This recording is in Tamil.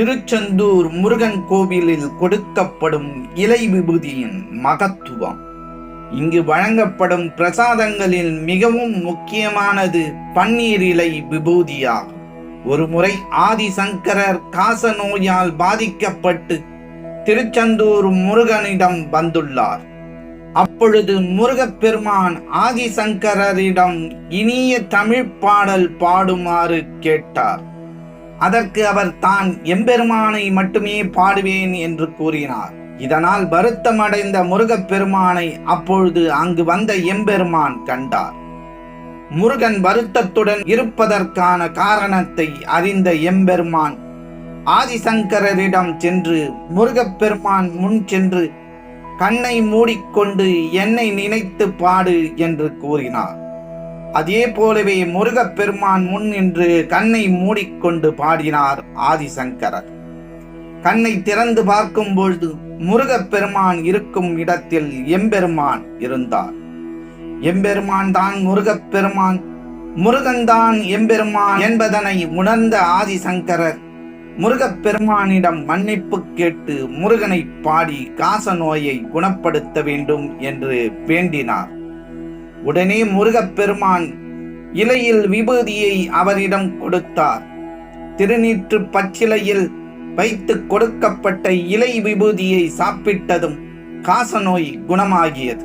திருச்செந்தூர் முருகன் கோவிலில் கொடுக்கப்படும் இலை விபூதியின் மகத்துவம். இங்கு வழங்கப்படும் பிரசாதங்களில் மிகவும் முக்கியமானது பன்னீர் இலை விபூதியாகும். ஒருமுறை ஆதிசங்கரர் காச நோயால் பாதிக்கப்பட்டு திருச்செந்தூர் முருகனிடம் வந்துள்ளார். அப்பொழுது முருகப்பெருமான் ஆதிசங்கரரிடம் இனிய தமிழ் பாடல் பாடுமாறு கேட்டார். அதற்கு அவர் தான் எம்பெருமானை மட்டுமே பாடுவேன் என்று கூறினார். இதனால் வருத்தமடைந்த முருகப்பெருமானை அப்பொழுது அங்கு வந்த எம்பெருமான் கண்டார். முருகன் வருத்தத்துடன் இருப்பதற்கான காரணத்தை அறிந்த எம்பெருமான் ஆதிசங்கரரிடம் சென்று முருகப்பெருமான் முன் சென்று கண்ணை மூடிக்கொண்டு என்னை நினைத்து பாடு என்று கூறினார். அதே போலவே முருகப்பெருமான் முன் நின்று கண்ணை மூடிக்கொண்டு பாடினார் ஆதிசங்கரர். கண்ணை திறந்து பார்க்கும் பொழுது முருகப்பெருமான் இருக்கும் இடத்தில் எம்பெருமான் இருந்தார். எம்பெருமான் தான் முருகப்பெருமான். முருகன்தான் எம்பெருமான் என்பதனை உணர்ந்த ஆதிசங்கரர் முருகப்பெருமானிடம் மன்னிப்பு கேட்டு முருகனை பாடி காச நோயை குணப்படுத்த வேண்டும் என்று வேண்டினார். உடனே முருகப்பெருமான் இலையில் விபூதியை அவரிடம் கொடுத்தார். திருநீற்று பச்சிலையில் வைத்து கொடுக்கப்பட்ட இலை விபூதியை சாப்பிட்டதும் காசநோய் குணமாகியது.